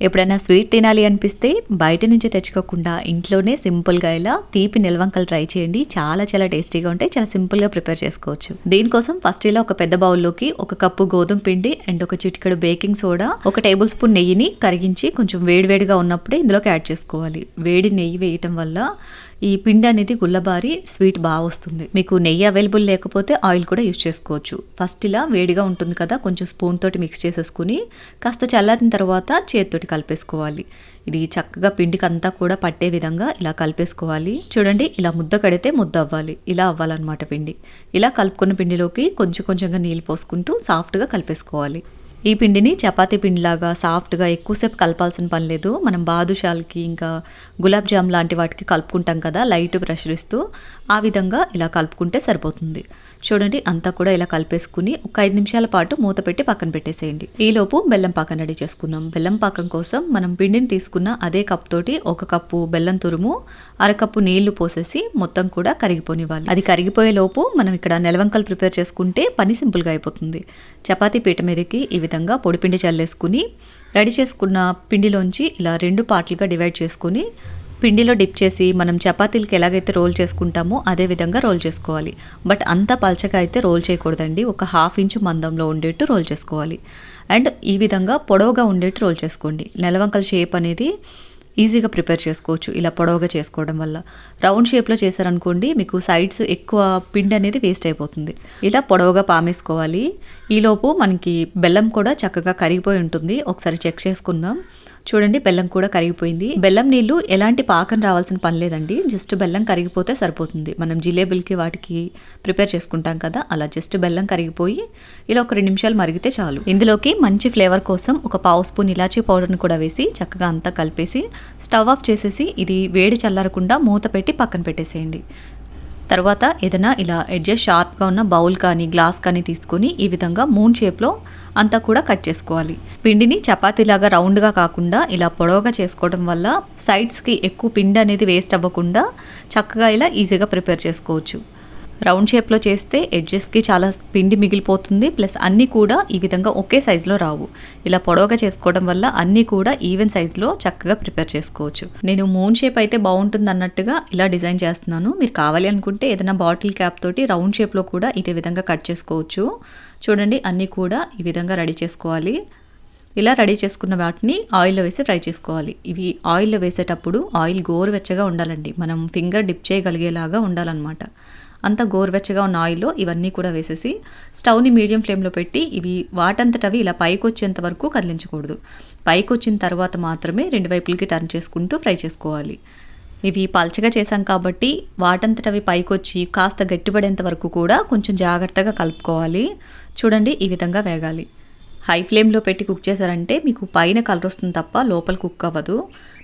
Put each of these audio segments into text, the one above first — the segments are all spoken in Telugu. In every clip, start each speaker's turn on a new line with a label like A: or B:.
A: ఎప్పుడైనా స్వీట్ తినాలి అనిపిస్తే బయట నుంచి తెచ్చుకోకుండా ఇంట్లోనే సింపుల్గా ఇలా తీపి నిల్వంకలు ట్రై చేయండి. చాలా చాలా టేస్టీగా ఉంటాయి. చాలా సింపుల్గా ప్రిపేర్ చేసుకోవచ్చు. దీనికోసం ఫస్ట్ ఇలా ఒక పెద్ద బౌల్లోకి ఒక కప్పు గోధుమ పిండి అండ్ ఒక చిటికెడు బేకింగ్ సోడా ఒక టేబుల్ స్పూన్ నెయ్యిని కరిగించి కొంచెం వేడివేడిగా ఉన్నప్పుడే ఇందులోకి యాడ్ చేసుకోవాలి. వేడి నెయ్యి వేయటం వల్ల ఈ పిండి అనేది గుల్లబారి స్వీట్ బాగా వస్తుంది. మీకు నెయ్యి అవైలబుల్ లేకపోతే ఆయిల్ కూడా యూజ్ చేసుకోవచ్చు. ఫస్ట్ ఇలా వేడిగా ఉంటుంది కదా కొంచెం స్పూన్ తోటి మిక్స్ చేసేసుకుని కాస్త చల్లారిన తర్వాత చేతితోటి కలిపేసుకోవాలి. ఇది చక్కగా పిండికి అంతా కూడా పట్టే విధంగా ఇలా కలిపేసుకోవాలి. చూడండి ఇలా ముద్ద కడితే ముద్ద అవ్వాలి. ఇలా అవ్వాలన్నమాట పిండి. ఇలా కలుపుకున్న పిండిలోకి కొంచెం కొంచెంగా నీళ్ళు పోసుకుంటూ సాఫ్ట్గా కలిపేసుకోవాలి. ఈ పిండిని చపాతీ పిండిలాగా సాఫ్ట్గా ఎక్కువసేపు కలపాల్సిన పని లేదు. మనం బాదుషాలకి ఇంకా గులాబ్ జామ్ లాంటి వాటికి కలుపుకుంటాం కదా లైట్ ప్రెషర్ ఇస్తూ ఆ విధంగా ఇలా కలుపుకుంటే సరిపోతుంది. చూడండి అంతా కూడా ఇలా కలిపేసుకుని ఒక ఐదు నిమిషాల పాటు మూత పెట్టి పక్కన పెట్టేసేయండి. ఈలోపు బెల్లం పాకం రెడీ చేసుకుందాం. బెల్లం పాకం కోసం మనం పిండిని తీసుకున్న అదే కప్ తోటి ఒక కప్పు బెల్లం తురుము అరకప్పు నీళ్ళు పోసేసి మొత్తం కూడా కరిగిపోనివ్వాలి. అది కరిగిపోయే లోపు మనం ఇక్కడ నెలవంకలు ప్రిపేర్ చేసుకుంటే పని సింపుల్గా అయిపోతుంది. చపాతీ పీట మీదకి ఈ విధంగా విధంగా పొడిపిండి చల్లేసుకుని రెడీ చేసుకున్న పిండిలోంచి ఇలా రెండు పార్ట్లుగా డివైడ్ చేసుకుని పిండిలో డిప్ చేసి మనం చపాతీలకి ఎలాగైతే రోల్ చేసుకుంటామో అదే విధంగా రోల్ చేసుకోవాలి. బట్ అంత పల్చగా అయితే రోల్ చేయకూడదండి. ఒక హాఫ్ ఇంచు మందంలో ఉండేట్టు రోల్ చేసుకోవాలి. అండ్ ఈ విధంగా పొడవుగా ఉండేట్టు రోల్ చేసుకోండి. నెలవంకల షేప్ అనేది ఈజీగా ప్రిపేర్ చేసుకోవచ్చు. ఇలా పొడవుగా చేసుకోవడం వల్ల. రౌండ్ షేప్లో చేశారనుకోండి మీకు సైడ్స్ ఎక్కువ పిండి అనేది వేస్ట్ అయిపోతుంది. ఇలా పొడవుగా పామేసుకోవాలి. ఈలోపు మనకి బెల్లం కూడా చక్కగా కరిగిపోయి ఉంటుంది. ఒకసారి చెక్ చేసుకుందాం. చూడండి బెల్లం కూడా కరిగిపోయింది. బెల్లం నీళ్ళు ఎలాంటి పాకం రావాల్సిన పని లేదండి. జస్ట్ బెల్లం కరిగిపోతే సరిపోతుంది. మనం జిలేబుల్కి వాటికి ప్రిపేర్ చేసుకుంటాం కదా అలా జస్ట్ బెల్లం కరిగిపోయి ఇలా ఒక రెండు నిమిషాలు మరిగితే చాలు. ఇందులోకి మంచి ఫ్లేవర్ కోసం ఒక పావు స్పూన్ ఇలాచీ పౌడర్ని కూడా వేసి చక్కగా అంతా కలిపేసి స్టవ్ ఆఫ్ చేసేసి ఇది వేడి చల్లారకుండా మూత పెట్టి పక్కన పెట్టేసేయండి. తర్వాత ఏదైనా ఇలా ఎడ్జెస్ షార్ప్గా ఉన్న బౌల్ కానీ గ్లాస్ కానీ తీసుకొని ఈ విధంగా మూన్ షేప్లో అంతా కూడా కట్ చేసుకోవాలి. పిండిని చపాతీలాగా రౌండ్గా కాకుండా ఇలా పొడవుగా చేసుకోవడం వల్ల సైడ్స్కి ఎక్కువ పిండి అనేది వేస్ట్ అవ్వకుండా చక్కగా ఇలా ఈజీగా ప్రిపేర్ చేసుకోవచ్చు. రౌండ్ షేప్లో చేస్తే ఎడ్జెస్కి చాలా పిండి మిగిలిపోతుంది. ప్లస్ అన్నీ కూడా ఈ విధంగా ఒకే సైజులో రావు. ఇలా పొడవుగా చేసుకోవడం వల్ల అన్నీ కూడా ఈవెన్ సైజులో చక్కగా ప్రిపేర్ చేసుకోవచ్చు. నేను మూన్ షేప్ అయితే బాగుంటుంది అన్నట్టుగా ఇలా డిజైన్ చేస్తున్నాను. మీరు కావాలి అనుకుంటే ఏదైనా బాటిల్ క్యాప్ తోటి రౌండ్ షేప్లో కూడా ఇదే విధంగా కట్ చేసుకోవచ్చు. చూడండి అన్నీ కూడా ఈ విధంగా రెడీ చేసుకోవాలి. ఇలా రెడీ చేసుకున్న వాటిని ఆయిల్లో వేసి ఫ్రై చేసుకోవాలి. ఇవి ఆయిల్లో వేసేటప్పుడు ఆయిల్ గోరువెచ్చగా ఉండాలండి. మనం ఫింగర్ డిప్ చేయగలిగేలాగా ఉండాలన్నమాట. అంత గోరువెచ్చగా ఉన్న ఆయిల్లో ఇవన్నీ కూడా వేసేసి స్టవ్ని మీడియం ఫ్లేమ్లో పెట్టి ఇవి వాటంతటవి ఇలా పైకి వచ్చేంత వరకు కదిలించకూడదు. పైకి వచ్చిన తర్వాత మాత్రమే రెండు వైపులకి టర్న్ చేసుకుంటూ ఫ్రై చేసుకోవాలి. ఇవి పల్చగా చేసాం కాబట్టి వాటంతటవి పైకొచ్చి కాస్త గట్టిపడేంత వరకు కూడా కొంచెం జాగ్రత్తగా కలుపుకోవాలి. చూడండి ఈ విధంగా వేగాలి. హై ఫ్లేమ్లో పెట్టి కుక్ చేశారంటే మీకు పైన కలర్ వస్తుంది తప్ప లోపల కుక్ అవ్వదు.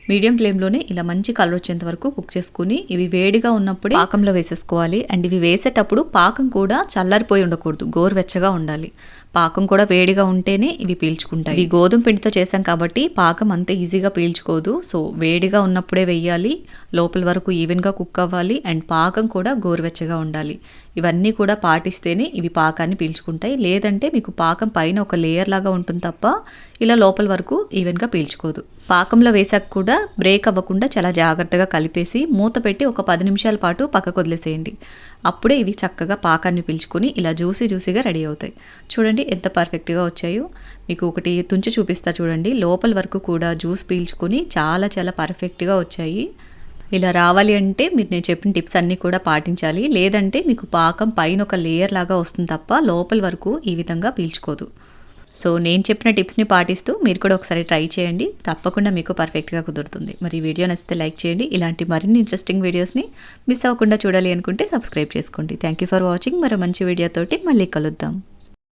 A: మీడియం ఫ్లేమ్లోనే ఇలా మంచి కలర్ వచ్చేంత వరకు కుక్ చేసుకుని ఇవి వేడిగా ఉన్నప్పుడు పాకంలో వేసేసుకోవాలి. అండ్ ఇవి వేసేటప్పుడు పాకం కూడా చల్లారిపోయి ఉండకూడదు. గోరువెచ్చగా ఉండాలి. పాకం కూడా వేడిగా ఉంటేనే ఇవి పీల్చుకుంటాయి. ఇవి గోధుమ పిండితో చేసాం కాబట్టి పాకం అంత ఈజీగా పీల్చుకోదు. సో వేడిగా ఉన్నప్పుడే వెయ్యాలి లోపల వరకు ఈవెన్గా కుక్ అవ్వాలి. అండ్ పాకం కూడా గోరువెచ్చగా ఉండాలి. ఇవన్నీ కూడా పాటిస్తేనే ఇవి పాకాన్ని పీల్చుకుంటాయి. లేదంటే మీకు పాకం పైన ఒక లేయర్ లాగా ఉంటుంది తప్ప ఇలా లోపల వరకు ఈవెన్గా పీల్చుకోదు. పాకంలో వేసాక కూడా బ్రేక్ అవ్వకుండా చాలా జాగ్రత్తగా కలిపేసి మూత పెట్టి ఒక పది నిమిషాల పాటు పక్కకు వదిలేసేయండి. అప్పుడే ఇవి చక్కగా పాకాన్ని పీల్చుకొని ఇలా జ్యూసీ జ్యూసీగా రెడీ అవుతాయి. చూడండి ఎంత పర్ఫెక్ట్గా వచ్చాయో. మీకు ఒకటి తుంచి చూపిస్తా చూడండి. లోపల వరకు కూడా జ్యూస్ పీల్చుకొని చాలా చాలా పర్ఫెక్ట్గా వచ్చాయి. ఇలా రావాలి అంటే మీరు నేను చెప్పిన టిప్స్ అన్నీ కూడా పాటించాలి. లేదంటే మీకు పాకం పైన ఒక లేయర్ లాగా వస్తుంది తప్ప లోపల వరకు ఈ విధంగా పీల్చుకోదు. సో నేను చెప్పిన టిప్స్ని పాటిస్తూ మీరు కూడా ఒకసారి ట్రై చేయండి. తప్పకుండా మీకు పర్ఫెక్ట్గా కుదురుతుంది. మరి వీడియో నచ్చితే లైక్ చేయండి. ఇలాంటి మరిన్ని ఇంట్రెస్టింగ్ వీడియోస్ని మిస్ అవ్వకుండా చూడాలి అనుకుంటే సబ్స్క్రైబ్ చేసుకోండి. Thank you for watching. మరో మంచి వీడియోతోటి మళ్ళీ కలుద్దాం.